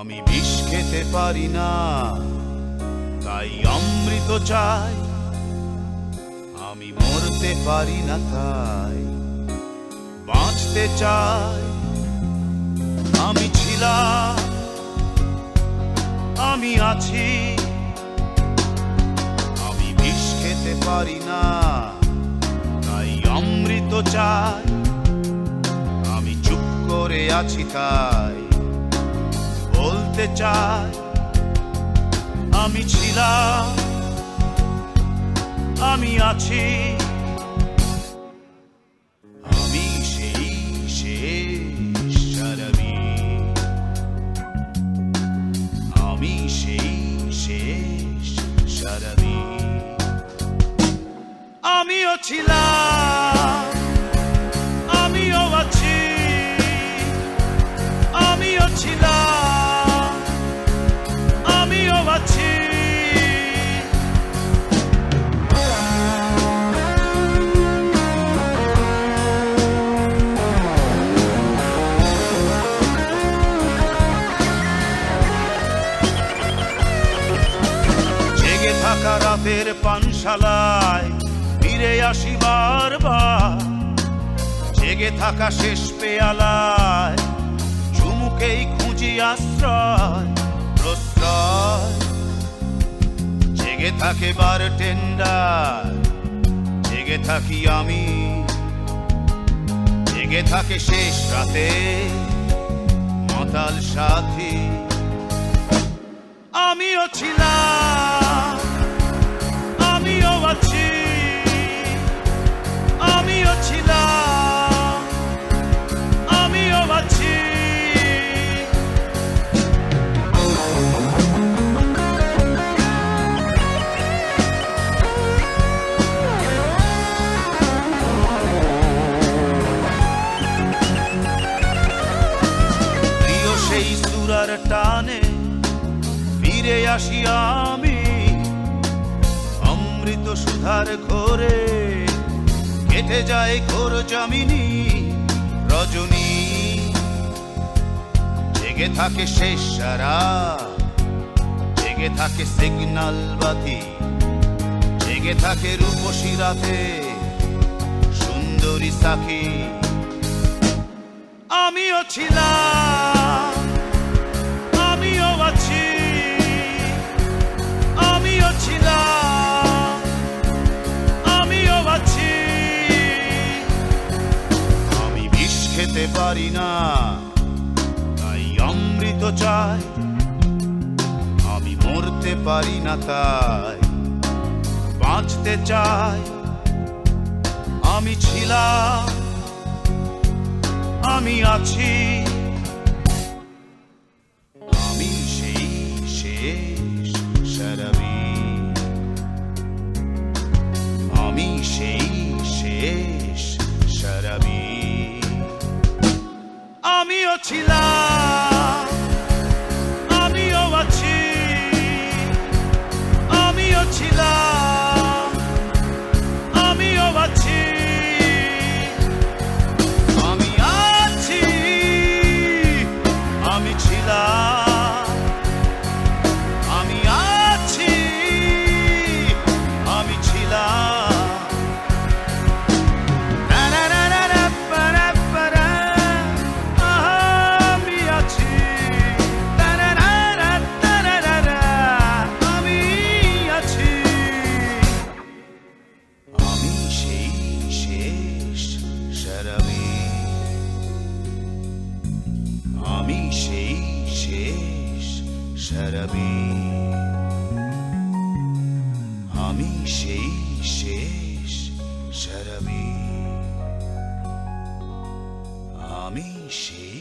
আমি বিষ খেতে পারি না, তাই অমৃত চাই। আমি মরতে পারি না তাই, বাঁচতে চাই। আমি ছিলাম, আমি আছি। আমি বিষ খেতে পারি না, তাই অমৃত চাই। আমি চুপ করে আছি তাই। বলতে চাই। আমি ছিলাম, আমি আছি। আমি সেই শেষ সারাবি। আমি সেই শেষ সারাবি। আমিও ছিলাম থাকা রাতের পানশালায় ফিরে আসি বারবার জেগে থাকা শেষ পেয়ালায় চুমুকেই খুঁজি আশ্রয়, প্রশ্রয়। জেগে থাকে বার টেন্ডার, জেগে থাকি আমি। জেগে থাকে শেষ রাতে মাতাল সাথী। আমিও ছিলাম সেই সুরার টানে ফিরে আসি আমি। অমৃত সুধার ঘোরে কেটে যায় ঘোর জামিনী রজনী। জেগে থাকে শেষ সারা, জেগে থাকে সিগনাল বাতি, জেগে থাকে রূপসী রাতে সুন্দরী সাখী। আমিও ছিলাম খেতে পারি না। তাই অমৃত চাই। আমি মরতে পারি না তাই। বাঁচতে চাই। আমি ছিলাম। আমি আছি। আমি সেই শেষ সারাবি। আমি সেই শেষ ছিলাম সারাবি আমি সেই শেষ সারাবি। আমি সেই